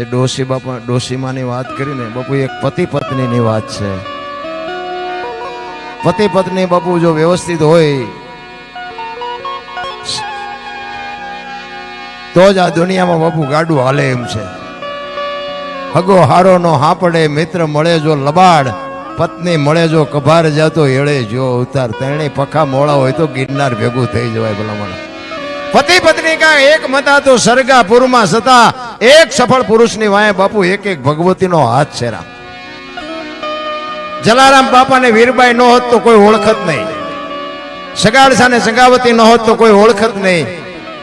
એ ડોશી બાપા, ડોશીમાની વાત કરીને બાપુ એક પતિ પત્નીની વાત છે. પતિ પત્ની બાપુ જો વ્યવસ્થિત હોય, તો જ આ દુનિયામાં બાપુ ગાડું હાલે એમ છે. હગો હારો નો હાપડે મિત્ર મળે જો લબાડ, પત્ની મળે જો કભાર જાતો એળે જો ઉતાર. તેણે પખા મોળા હોય તો ગિરનાર ભેગું થઈ જવાય ભલામણ. પતિ પત્ની કા એક મતા તો સરગાપુરમાં સતા એક સફળ પુરુષની વાય બાપુ એક એક ભગવતીનો હાથ છે રામ. જલારામ બાપાને વીરબાઈ ન હોત તો કોઈ ઓળખત નહીં. સગાડસાને સંગાવતી ન હોત તો કોઈ ઓળખત નહીં.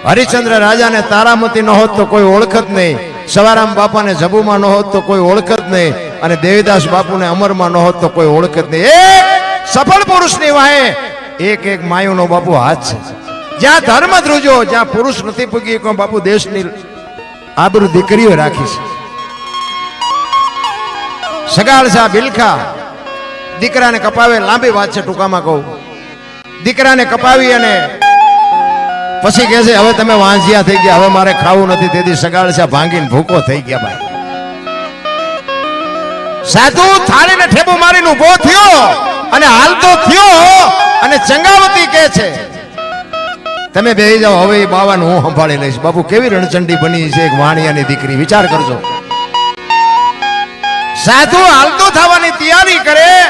હરિચંદ્ર રાજાને તારામતી ન હોત તો કોઈ ઓળખત નહીં. સવારામ બાપાને જબુમાં ન હોત તો કોઈ ઓળખત નહીં. અને દેવીદાસ બાપુને અમરમાં ન હોત તો કોઈ ઓળખત નહીં. એક સફળ પુરુષની વાહે એક એક માયુનો બાપુ હાથ છે. જ્યાં ધર્મ ધ્રુજો, જ્યાં પુરુષ નથી પૂગી બાપુ દેશની આબરૂ દીકરીઓ રાખી છે. બિલખા. દીકરાને કપાવે લાંબી વાત છે ટૂંકામાં કહું. દીકરાને કપાવી અને પછી કહે છે, હવે તમે વાંઝિયા થઈ ગયા, હવે મારે ખાવું નથી. તેથી સગાળસા ભાંગીને ભૂકો થઈ ગયા ભાઈ. સાધુ થાળીને ઠેબુ મારીને ઊભો થયો અને હાલતો થયો અને ચંગાવતી કહે છે તમે બે જાઓ, હવે બાવાને હું સંભાળી લઈશ. બાપુ, કેવી રણચંડી બની છે એક વાણિયાની દીકરી? વિચાર કરજો. સાધુ હાલતો થવાની તૈયારી કરે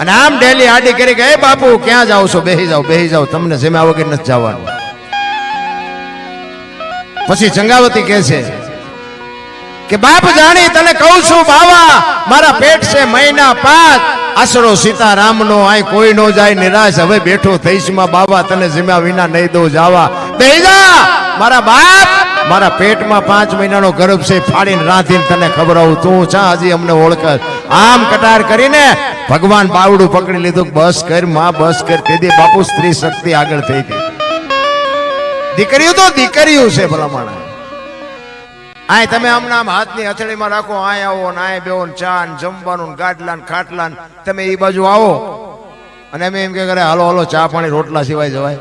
અને આમ ડેલી આડી કરી કે, "એ બાપુ, ક્યાં જાવ છો? બેહી જાઓ બેહી જાઓ. તમને જમ્યા વગર નથી જવાનું. પછી ચંગાવતી કહે છે કે, બાપ જાણી તને કહું છું, બાવા, મારા પેટ છે મહિના પાંચ. આશરો સીતારામનો આય કોઈ નો જાય, નિરાશ. હવે બેઠો થઈશમાં બાબા, તને જીમ્યા વિના નહીં દઉં, જાવા. બેહી જા! મારા બાપ, મારા પેટમાં પાંચ મહિનાનો ગર્ભ છે, ફાડીને રાંધીને તને ખબરાવું તું ચા હજી અમને ઓળખ? આમ કટાર કરીને ભગવાન બાવડું પકડી લીધું. બસ કર, માં, બસ કર. તેથી બાપુ સ્ત્રી શક્તિ આગળ થઈ ગઈ. દીકરીઓ તો દીકરીઓ છે ભલામણ. આય તમે હમણાં આમ હાથની હથેળીમાં રાખો, આય આવો ને આય બેવો ને ચા ને જમવાનું ને ગાટલા ને ખાટલા ને તમે એ બાજુ આવો. અને અમે એમ કે કરે હાલો હાલો, ચા પાણી રોટલા સિવાય જવાય.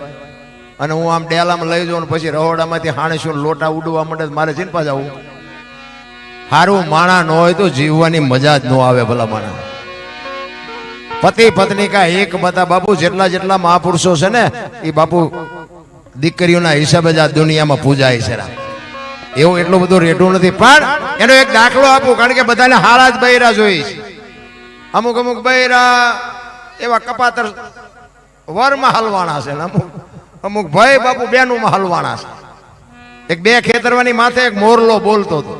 અને હું આમ ડેલામાં લઈ જાઉં ને પછી રહોડામાંથી હાણેશું લોટા ઉડવા તો મારે ચિંતા જવું સારું માણા ન હોય તો જીવવાની મજા જ ન આવે ભલા માણા. પતિ પત્ની કા એક બતા બાપુ જેટલા જેટલા મહાપુરુષો છે ને એ બાપુ દીકરીઓના હિસાબે જ આ દુનિયામાં પૂજાય છે એવું એટલું બધું રેટું નથી. પણ એનો એક દાખલો આપું, કારણ કે બધાને હારા જ બૈરા જોઈ છે અમુક અમુક બૈરા એવા કપાતર વરમાં હલવાણા છે ને અમુક. અમુક ભાઈ બાપુ બેનુંમાં હલવાણા છે. એક બે ખેતરવાની માથે એક મોરલો બોલતો હતો.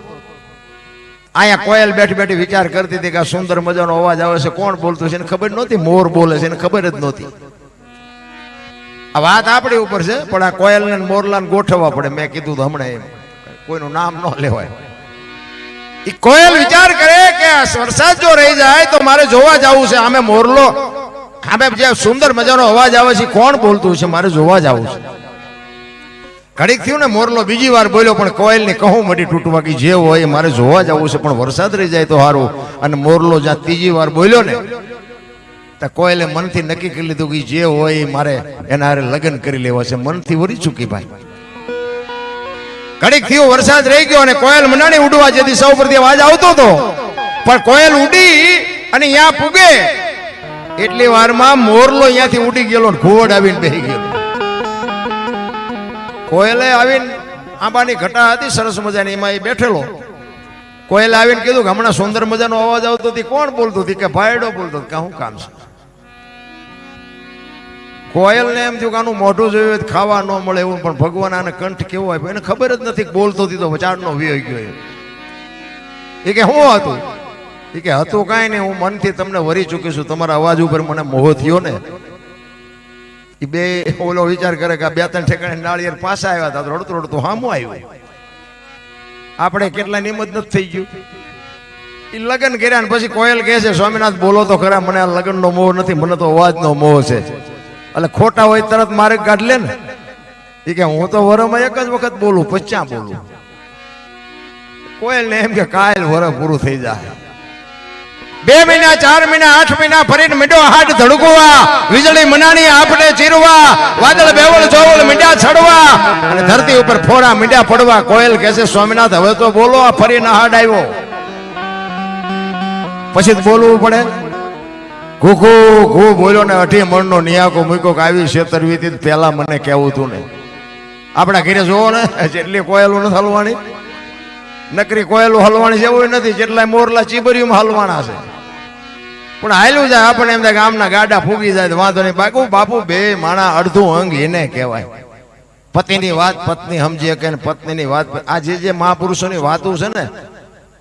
અહીંયા કોયલ બેઠી બેઠી વિચાર કરતી હતી કે આ સુંદર મજાનો અવાજ આવે છે, કોણ બોલતું છે એને ખબર નહોતી, મોર બોલે છે એને ખબર જ નહોતી. આ વાત આપણી ઉપર છે, પણ આ કોયલ ને મોરલા ગોઠવવા પડે, મેં કીધું હમણાં એમ. કોઈનું નામ ન લેવાય. એ કોયલ વિચાર કરે કે વરસાદ જો રહી જાય તો મારે જોવા જવું છે. આમે મોરલો, આમે જે સુંદર મજાનો અવાજ આવે છે કોણ બોલતું છે? મારે જોવા જવું છે. ઘડીક થયું ને મોરલો બીજી વાર બોલ્યો, પણ કોયલ ને કહું મટી તૂટવા કે જે હોય મારે જોવા જવું છે, પણ વરસાદ રહી જાય તો સારું અને મોરલો જ્યાં ત્રીજી વાર બોલ્યો ને, તો કોયલે મનથી નક્કી કરી લીધું કે જે હોય મારે એના હારે લગ્ન કરી લેવા છે. મનથી વળી ચૂકી ભાઈ. ઘડીક થયું, વરસાદ રહી ગયો અને કોયલ મનાણી ઉડવા જેથી સૌ પરથી અવાજ આવતો હતો. પણ કોયલ ઉડી અને અહીંયા પૂગે એટલી વારમાં મોરલો અહીંયાથી ઉડી ગયેલો ઘોડ આવીને બેસી ગયો. કોયલે આવીને આંબાની ઘટા હતી, સરસ મજાની, એમાં એ બેઠેલો. કોયલે આવીને કીધું કે હમણાં સુંદર મજાનો અવાજ આવતો હતી. કોણ બોલતું હતી? કે ભાઈડો બોલતો. કે હું કામ છે? કોયલને એમ થયું કે આનું મોઢું જોયું ખાવા ન મળે એવું, પણ ભગવાન આને કંઠ કેવો આપ્યો? એને ખબર જ નથી બોલતો હતી તો ચારનો વિયો ગયો એ. કે શું હતું? એ કે હતું કાંઈ નહીં, હું મનથી તમને વરી ચૂકી છું. તમારા અવાજ ઉપર મને મોહ થયો ને. એ બે ઓલો વિચાર કરે કે બે ત્રણ ઠેકાણે નાળિયેર પાછા આવ્યા હતા રડતું રડતું હામું આવ્યું. આપણે કેટલા નિમત નથી થઈ ગયું. એ લગ્ન કર્યા ને પછી કોયલ કહે છે, સ્વામિનાથ, બોલો તો ખરા, મને આ લગ્નનો મોહ નથી, મને તો અવાજનો મોહ છે. એટલે ખોટા હોય તરત મારે કાઢ લે ને. એ કે હું તો વરમાં એક જ વખત બોલું પચ્યા બોલું? કોયલ ને એમ કે કાયલ વર પૂરું થઈ જાય. બે મહિના, ચાર મહિના, આઠ મહિના ફરીને મીંડો હાડ ધડકવા, વીજળી મનાણી આપણે ચીરવા, વાદળ, બેવળ, ચોવળ મીંડા છડવા, અને ધરતી ઉપર ફોરા મીંડા પડવા. કોયલ કહેશે સ્વામિનાથ, હવે તો બોલો, આ ફરીને હાડ આવ્યો. પછી બોલવું પડે. ઘૂઘુ ઘૂ બોલ્યો ને અઢી મણનો નિયાકો મૂક્યો કે આવી છેતરવીતી પહેલા મને કહેવું તું ને આપણા ઘરે જોવો ને, જેટલી કોયલું નથી હલવાની. નકરી કોયલું હલવાની જેવું નથી, જેટલા મોરલા ચીબરીમાં હલવાના છે. પણ હાલ્યું જાય આપણે એમ થાય ગામના ગાડા ફૂગી જાય વાંધો નહીં. બાપુ બાપુ, બે માણા અડધું અંગ એને કહેવાય. પતિની વાત પત્ની સમજી શકે ને પત્નીની વાત, આ જે જે મહાપુરુષોની વાતો છે ને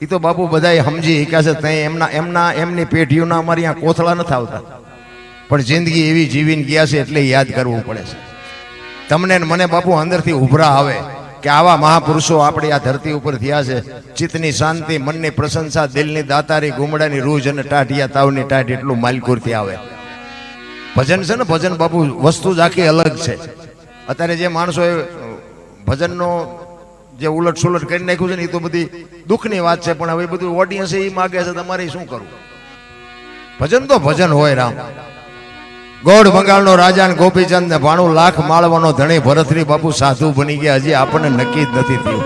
એ તો બાપુ બધા સમજી શક્યા છે ત્યાં એમના એમના, એમની પેઢીઓના અમારે અહીંયા કોથળા નથી આવતા. પણ જિંદગી એવી જીવીને ગયા છે એટલે યાદ કરવું પડે છે. તમને મને બાપુ અંદરથી ઉભરા આવે કે આવા મહાપુરુષો આપણે આ ધરતી ઉપર થયા છે. ચિત્તની શાંતિ, મનની પ્રશંસા, દિલની દાતારી, ગુમડાની રૂજ અને ટાઢિયા તાવની ટાઢ એટલું માલકુરથી આવે. ભજન છે ને, ભજન બાપુ, વસ્તુ જ આખી અલગ છે. અત્યારે જે માણસો ભજનનો જે ઉલટ સુલટ કરી નાખ્યું છે ને એ તો બધી દુઃખની વાત છે, પણ હવે બધું ઓડિયન્સ એ માગે છે તમારે શું કરવું? ભજન તો ભજન હોય રામ. ગોળ બંગાળનો રાજા ને ગોપીચંદ ને ભાણું લાખ માળવાનો ધણી ભરતરી બાપુ સાધુ બની ગયા, હજી આપણને નક્કી જ નથી થયું.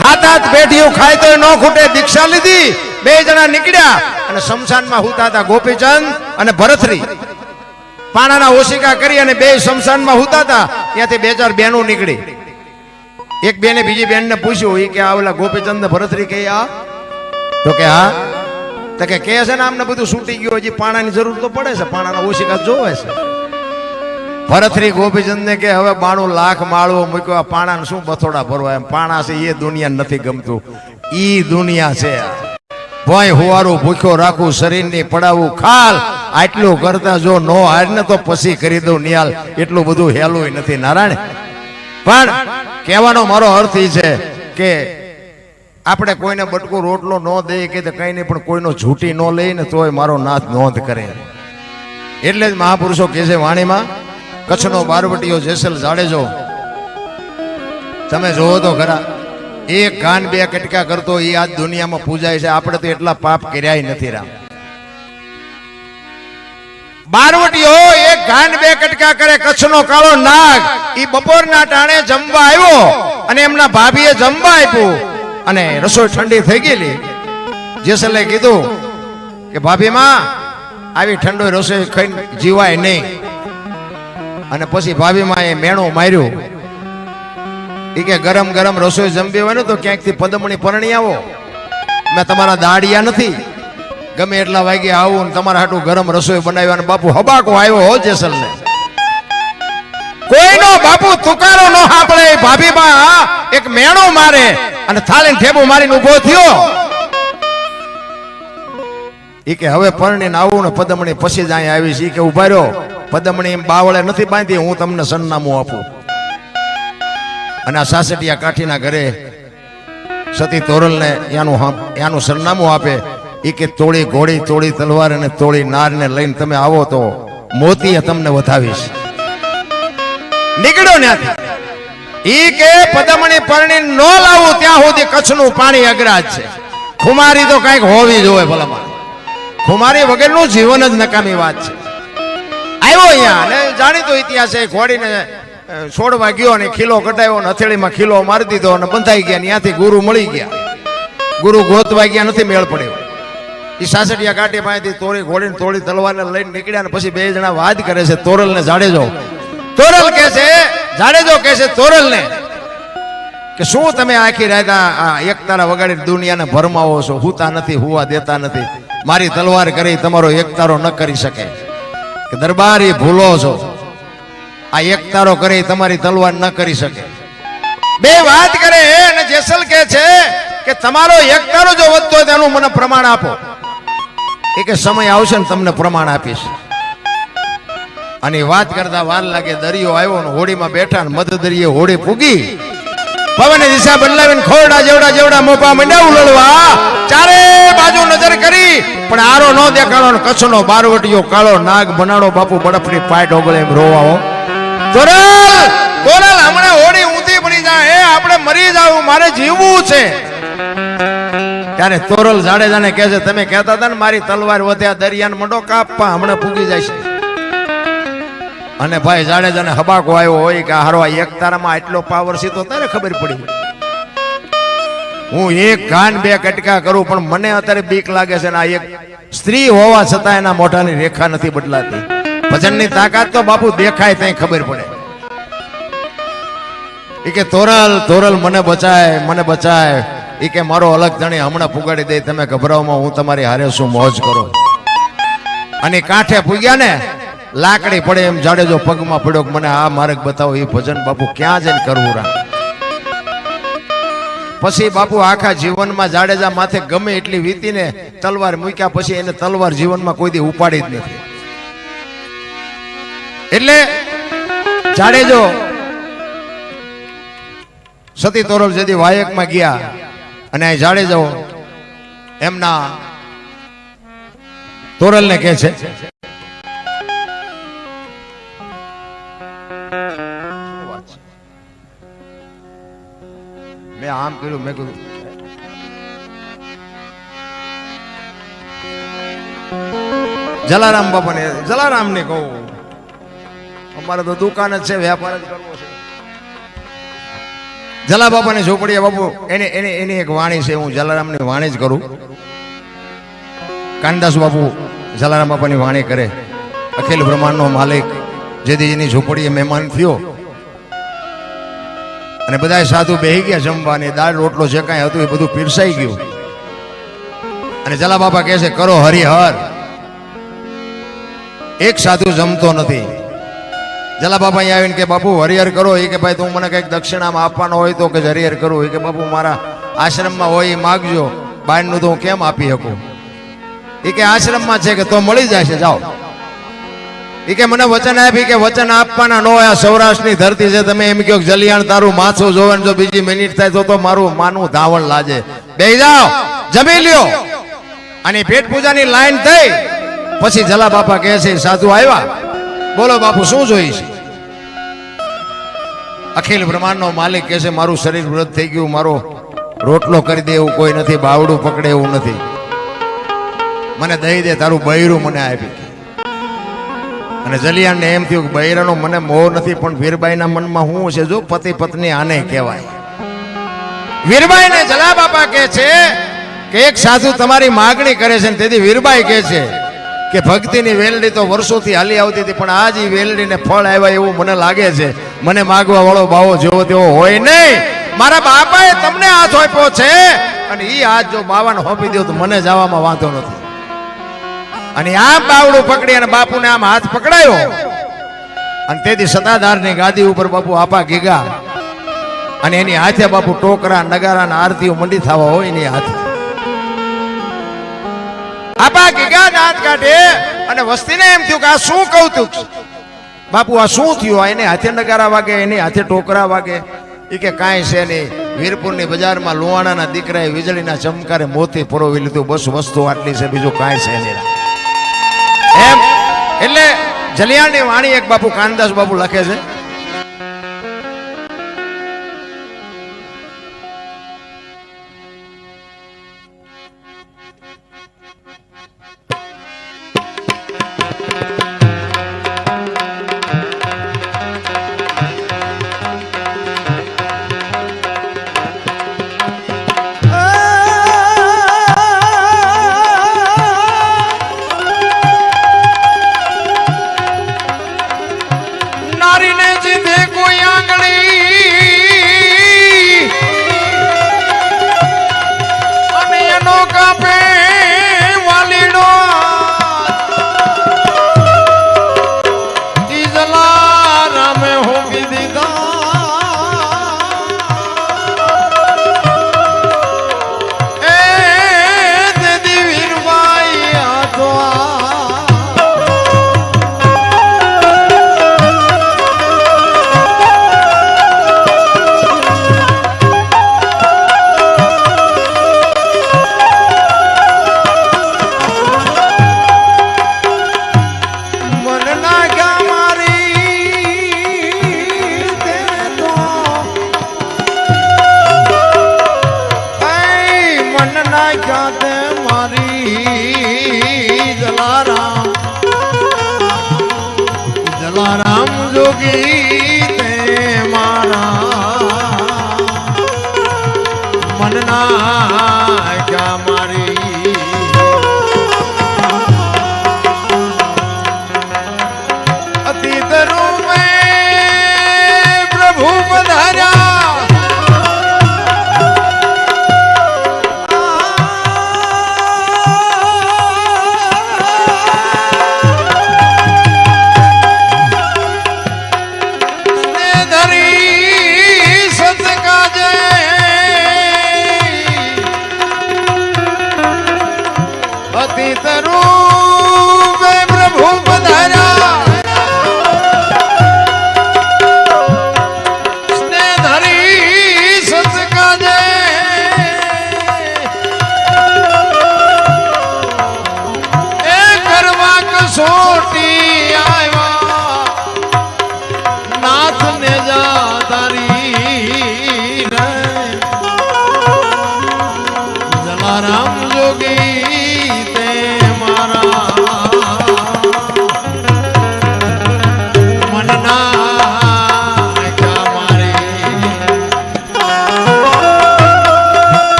હાથ હાથ પેઢીઓ ખાય તો ન ખૂટે, દીક્ષા લીધી, બે જણા નીકળ્યા અને શમશાનમાં હુતા હતા ગોપીચંદ અને ભરતરી. પાણાના ઓશિકા કરી અને બે શમશાનમાં હુતા હતા, ત્યાંથી બે ચાર બહેનો નીકળી. એક બેને બીજી બેનને પૂછ્યું કે આ ગોપીચંદ ભરતરી કે આ? તો કે હા. તો કે કે છે ને આમને બધું છૂટી ગયું, હજી પાણાની જરૂર તો પડે છે, પાણાના ઓશિકા જોવે છે. ભરતરી ગોપીચંદ ને કે, હવે બાણું લાખ માળવો મૂક્યો, આ પાણાને શું બથોડા ભરવા? એમ પાણા છે એ દુનિયા નથી ગમતું. ઈ દુનિયા છે. ભાઈ હુવારું ભૂખ્યો રાખું, શરીરની પડાવું ખાલ. આટલું કરતા જો નો હાર ને તો પછી કરી દઉં નિયાલ. એટલું બધું હેલું નથી. નારાયણ પણ કહેવાનો મારો અર્થ એ છે કે આપણે કોઈને બટકો રોટલો ન દઈએ કે કઈ નહીં, પણ કોઈનો ઝૂંટી ન લઈ ને તોય મારો નાથ નોંધ કરે. એટલે જ મહાપુરુષો કહે છે વાણીમાં, કચ્છનો બારવટીઓ જેસલ જાડેજો, તમે જોવો તો ખરા, એક કાન બે કટકા કરતો એ આજ દુનિયામાં પૂજાય છે, આપણે તો એટલા પાપ કર્યાય નથી રામ. બારવટીઓ એક ગાન બે કટકા કરે, કચ્છનો કાળો નાગ. ઈ બપોરના ટાણે જમવા આવ્યો અને એમના ભાભીએ જમવા આપ્યું અને રસોઈ ઠંડી થઈ ગયેલી. જેસલે કીધું કે, ભાભી માં, આવી ઠંડો રસોઈ ખાઈને જીવાય નહીં. અને પછી ભાભી માં એ મેણું માર્યું. ઈ કે, ગરમ ગરમ રસોઈ જમવી હોય ને તો ક્યાંકથી પદમણી પરણી આવો. મેં તમારા દાડિયા નથી. ગમે એટલા વાગે આવું ને તમારા હાટું ગરમ રસોઈ બનાવ્યા અને બાપુ હબાકો આવ્યો હો જેસલ ને કોઈનો બાપુ તુકારો નો સાંભળે ભાભી બા એક મેણો મારે અને થાળી ઠેબુ મારીને ઊભો થયો. ઈ કે હવે પરણીને આવું ને પદમણી પછી જ અહીંયા આવીશ. એ કે ઊભા રહ્યો. પદમણી એમ બાવળે નથી બાંધી હું તમને સરનામું આપું. અને આ સાસટિયા કાઠીના ઘરે સતી તોરલને એનું એનું સરનામું આપે. એ કે તોડી ઘોડી, તોડી તલવાર અને તોડી નારને લઈને તમે આવો તો મોતીએ તમને વધાવીશ. નીકળ્યો ત્યાંથી ઈ કે પદમણી પરણી નો લાવું ત્યાં સુધી કચ્છનું પાણી અગ્રાજ છે. ખુમારી તો કંઈક હોવી જોઈએ ભલામાં ખુમારી વગરનું જીવન જ નકામી વાત છે. આવ્યો અહીંયા અને જાણીતો ઇતિહાસ એ ઘોડીને છોડવા ગયો અને ખીલો કટાયો અને હથેળીમાં ખીલો મારી દીધો અને બંધાઈ ગયા. ને ત્યાંથી ગુરુ મળી ગયા. ગુરુ ગોતવા ગયા, નથી મેળ પડ્યો. એ સાસડિયા કાઢી પાસેથી તોરી ઘોડીને તોડી તલવારને લઈને નીકળ્યા ને પછી બે જણા વાત કરે છે તોરલ ને જાડેજો. તોરલ કે છે, જાડેજો કે છે તોરલ ને કે શું તમે આખી રાત આ એકતારા એક તારા વગાડી દુનિયાને ભરમાવો છો? હુતા નથી, હુવા દેતા નથી. મારી તલવાર કરી, તમારો એકતારો ન કરી શકે. કે દરબારી ભૂલો છો. આ એકતારો કરી, તમારી તલવાર ન કરી શકે. બે વાત કરે અને જેસલ કે છે કે તમારો એકતારો જો વધતો હોય તેનું મને પ્રમાણ આપો. એ કે સમય આવશે ને તમને પ્રમાણ આપીશ. અને વાત કરતા વાર લાગે દરિયો આવ્યો ને હોડીમાં બેઠા ને મધ દરિયે હોડી પૂગી પવન દિશા બદલાવીને ખોરડા જેવડા જેવડા મોપા મંડ્યા ઉલળવા. ચારે બાજુ નજર કરી. પણ આરો ન દેખાડો ને કચ્છનો બારવટીયો કાળો નાગ બનાડો બાપુ બરફની પાટ ઓગળે એમ રોવાઓ તોરલ તોરલ હમણાં હોડી ઊંધી પડી જાય. એ, આપણે મરી જાવું મારે જીવવું છે. ત્યારે તોરલ જાડેજાને કહે છે, તમે કહેતા હતા ને, મારી તલવાર વધ્યા, દરિયાને મંડો કાપવા હમણાં ફૂગી જશે અને ભાઈ જાડેજાને હબાકો આવ્યો હોય કે હારો એક તારામાં આટલો પાવર છે તો તારે ખબર પડી હું એક કાન બે કટકા કરું, પણ મને અત્યારે બીક લાગે છે ને આ એક સ્ત્રી હોવા છતાં એના મોઢાની રેખા નથી બદલાતી. ભજનની તાકાત તો બાપુ દેખાય ત્યાં ખબર પડે. એ કે, તોરલ તોરલ, મને બચાય મને બચાય. ઈ કે મારો અલગ ધણી હમણાં પુગાડી દે, તમે ગભરાવમાં હું તમારી હારે શું મોજ કરો? અને કાંઠે પૂગ્યા ને, લાકડી પડે એમ જાડેજો પગમાં પડ્યો મને આ માર્ગ બતાવો એ ભજન બાપુ ક્યાં જઈને કરવું રા? પછી બાપુ આખા જીવનમાં જાડેજા માથે ગમે એટલી વીતીને તલવાર મૂક્યા પછી એને તલવાર જીવનમાં કોઈ દી ઉપાડી જ નથી. એટલે જાડેજો સતી તોરલ જેથી વાયકમાં ગયા અને આ જાડેજો એમના તોરલને કહે છે. મેં આમ કર્યું, મેં કીધું. જલારામ બાપાને જલારામ ને કહું. અમારે તો દુકાન જ છે, વેપાર જ કરવો છે. જલા બાપાની ઝોપડીએ બાપુ. એને એને, એની એક વાણી છે, હું જલારામની વાણી જ કરું. કાનદાસ બાપુ જલારામ બાપાની વાણી કરે. અખિલ બ્રહ્માંડનો માલિક જેથી એની ઝોપડીએ મહેમાન થયો. અને બધા સાધુ બેહી ગયા જમવાની, દાળ, રોટલો જે કાંઈ હતું એ બધું પીરસાઈ ગયું. અને જલા બાપા કહે છે, કરો હરિહર. એક સાધુ જમતો નથી. જલા બાપા અહીંયા આવીને કે, બાપુ, હરિહર કરો. એ કે, ભાઈ, તું મને કંઈક દક્ષિણામાં આપવાનો હોય તો કે હરિહર કરું. એ કે, બાપુ, મારા આશ્રમમાં હોય એ માગજો. બાયણનું તો હું કેમ આપી શકું? એ કે, આશ્રમમાં છે કે તો મળી છે જાઓ. એ કે, મને વચન આપી કે વચન આપવાના ન હોય, આ સૌરાષ્ટ્રની ધરતી છે. તમે એમ કહો જલિયાણ તારું માથું જોવે જો બીજી મિનિટ થાય તો તો મારું માનું ધાવણ લાજે. બે જાઓ, જમી લ્યો. અને પેટ પૂજાની લાઈન થઈ. પછી જલા બાપા કહે છે, સાધુ આવ્યા. બોલો, બાપુ, શું જોઈ છે અખિલ બ્રહ્માંડનો માલિક કહે છે, મારું શરીર વ્રત થઈ ગયું, મારો રોટલો કરી દે એવું કોઈ નથી, બાવડું પકડે એવું નથી. મને દઈ દે, તારું બૈરું મને આપી અને જલિયાને એમ થયું કે બૈરાનો મને મોહ નથી, પણ વીરબાઈના મનમાં શું છે? જો પતિ પત્ની આને કહેવાય. વીરબાઈને જલા બાપા કહે છે કે એક સાધુ તમારી માગણી કરે છે ને તેથી વીરબાઈ કહે છે કે ભક્તિની વેલડી તો વર્ષોથી હાલી આવતી હતી, પણ આજ એ વેલડીને ફળ આવ્યા એવું મને લાગે છે. મને માગવા વાળો બાવો જેવો તેવો હોય નહીં. મારા બાપાએ તમને હાથ આપ્યો છે. અને એ હાથ જો બાવાને હોપી દો તો મને જવામાં વાંધો નથી. અને આમ બાવડું પકડી અને બાપુને આમ હાથ પકડાયો. અને તેથી સતાધારની ગાદી ઉપર બાપુ આપા ગીગા. અને એની હાથે બાપુ ટોકરા નગારા આરતીઓ મંડી થવા હોય એની હાથે. દાંત કાઢે અને વસ્તીને એમ થયું કે આ શું કૌતુક? બાપુ, આ શું થયું? આ એને હાથે નગારા વાગે, એને હાથે ટોકરા વાગે. એ કે કાંઈ છે નહીં. વીરપુરની બજારમાં લુવાણાના દીકરાએ વીજળીના ચમકારે મોતી પરોવી લીધું. બસ વસ્તુ આટલી છે, બીજું કાંઈ છે નહીં. એમ? એટલે જલિયાણની વાણી એક બાપુ કાનદાસ બાપુ લખે છે.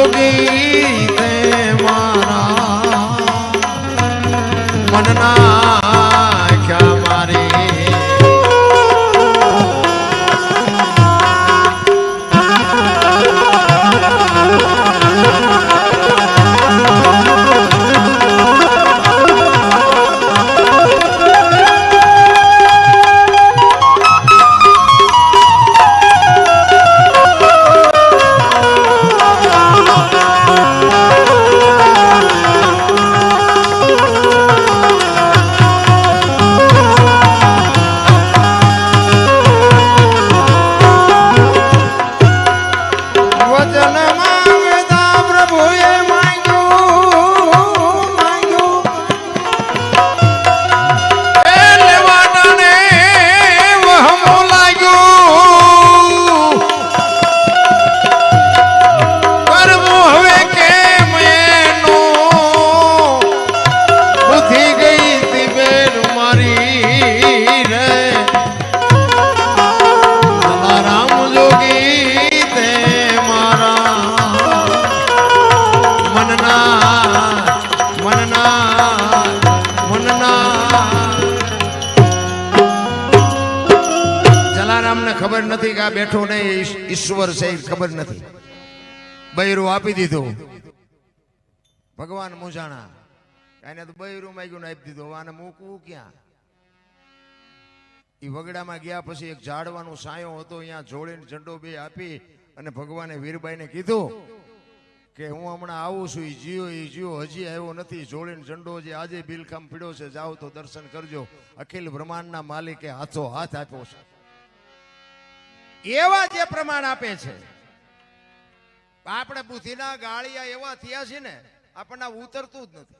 જલારામ આ બેઠો નહીં ઈશ્વર છે ખબર નથી. બૈરું આપી દીધું. ભગવાન મૂંઝાણા. એને તો બૈરું માગ્યું આપી દીધું. આને મૂકવું ક્યાં? એ વગડામાં ગયા પછી એક ઝાડવાનો સાયો હતો, અહીંયા જોડીને ઝંડો બે આપી અને ભગવાને વીરબાઈને કીધું કે હું હમણાં આવું છું એ જીઓ એ જીઓ હજી આવ્યો નથી. જોડીને ઝંડો જે આજે બિલખામ પીડ્યો છે, જાઓ તો દર્શન કરજો. અખિલ બ્રહ્માંડના માલિકે હાથો હાથ આપ્યો છે. એવા જે પ્રમાણ આપે છે. આપણે બુદ્ધિના ગાળિયા એવા થયા છે ને, આપણને ઉતરતું જ નથી.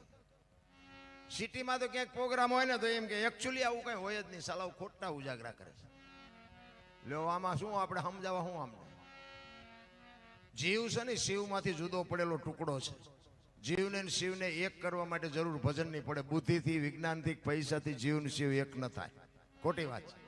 સિટીમાં તો ક્યાંક પ્રોગ્રામ હોય ને, તો એમ કે એકચ્યુઅલી આવું કઈ હોય જ નહીં. સલાવ ખોટા ઉજાગરા કરે છે. લ્યો આમાં શું આપણે સમજાવવા શું આમને જીવ છે ને, શિવમાંથી જુદો પડેલો ટુકડો છે. જીવને શિવને એક કરવા માટે જરૂર ભજન નહીં પડે. બુદ્ધિથી, વિજ્ઞાનથી, પૈસાથી જીવ ને શિવ એક ન થાય. ખોટી વાત છે.